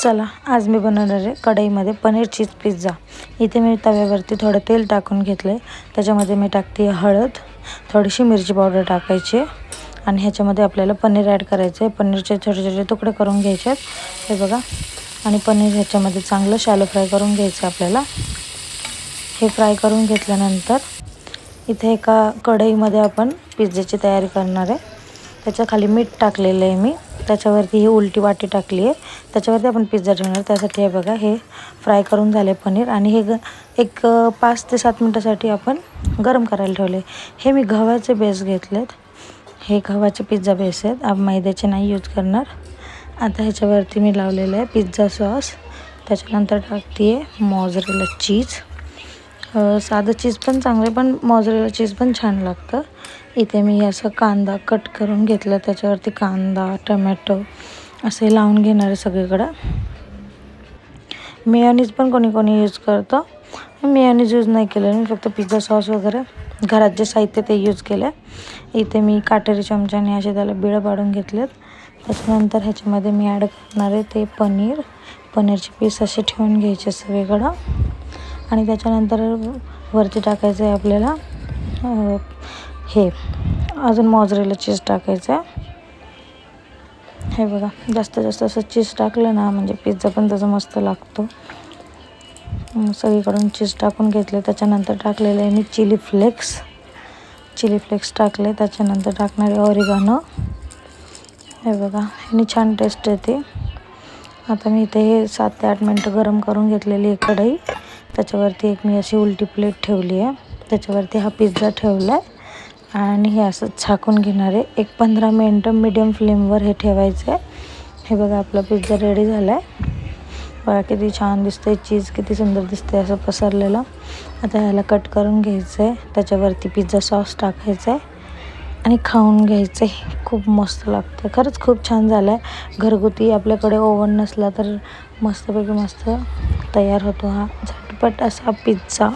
चला आज मी बनवणार आहे कढईमध्ये पनीर चीज पिझ्झा इथे मी तव्यावरती थोडं तेल टाकून घेतलं आहे त्याच्यामध्ये मी टाकते हळद थोडीशी मिरची पावडर टाकायची आणि ह्याच्यामध्ये आपल्याला पनीर ॲड करायचं आहे. पनीरचे छोटे छोटे तुकडे करून घ्यायचे आहेत. हे बघा. आणि पनीर ह्याच्यामध्ये चांगलं शॅलो फ्राय करून घ्यायचं आहे आपल्याला. हे फ्राय करून घेतल्यानंतर इथे एका कढईमध्ये आपण पिझ्झाची तयारी करणार आहे. त्याच्याखाली मीठ टाकलेलं आहे मी. त्याच्यावरती ही उलटी वाटी टाकली आहे. त्याच्यावरती आपण पिझ्झा ठेवणार. त्यासाठी हे बघा हे फ्राय करून झाले पनीर आणि हे ग एक पाच ते सात मिनटासाठी आपण गरम करायला ठेवले. हे मी गव्हाचे बेस घेतलेत. हे गव्हाचे पिझ्झा बेस आहेत. आप मैद्याचे नाही यूज करणार. आता ह्याच्यावरती मी लावलेलं आहे पिझ्झा सॉस. त्याच्यानंतर टाकते आहे मॉझरेला चीज. साधं चीज पण चांगलं आहे पण मॉझरेला चीज पण छान लागतं. इथे मी असं कांदा कट करून घेतला त्याच्यावरती कांदा टमॅटो असे लावून घेणार आहे सगळीकडं. मेयोनीज पण कोणी कोणी यूज करतं. मेयोनीज यूज नाही केलं मी फक्त पिझ्झा सॉस वगैरे. घरात जे साहित्य ते यूज केलं इथे मी काटेरी चमच्याने असे त्याला बिळं पाडून घेतलेत. त्याच्यानंतर ह्याच्यामध्ये मी ॲड करणार आहे ते पनीर. पनीरचे पीस असे ठेवून घ्यायचे सगळीकडं. आणि त्याच्यानंतर वरती टाकायचं आहे आपल्याला हे अजून मॉजरेला चीज टाकायचं आहे. हे बघा जास्त जास्त असं चीज टाकलं ना म्हणजे पिझ्झा पण त्याचा मस्त लागतो. सगळीकडून चीज टाकून घेतले त्याच्यानंतर टाकलेलं आहे मी चिली फ्लेक्स चिली फ्लेक्स टाकले त्याच्यानंतर टाकणारे ऑरिगानो हे बघा ह्यानी छान टेस्ट येते. आता मी इथे हे सात ते आठ मिनटं गरम करून घेतलेली आहे कढई. त्याच्यावरती एक मी अशी उलटी प्लेट ठेवली आहे. त्याच्यावरती हा पिझ्झा ठेवला आहे आणि हे असं झाकून घेणार आहे. एक पंधरा मिनटं मीडियम फ्लेमवर हे ठेवायचं आहे हे बघा आपला पिझ्झा रेडी झाला आहे बघा किती छान दिसतंय. चीज किती सुंदर दिसते असं पसरलेलं. आता ह्याला कट करून घ्यायचं आहे त्याच्यावरती पिझ्झा सॉस टाकायचं आहे आणि खाऊन घ्यायचं आहे खूप मस्त लागतं खरंच खूप छान झालं आहे घरगुती आपल्याकडे ओव्हन नसला तर मस्तपैकी मस्त तयार होतो हा. झटपट असा पिझ्झा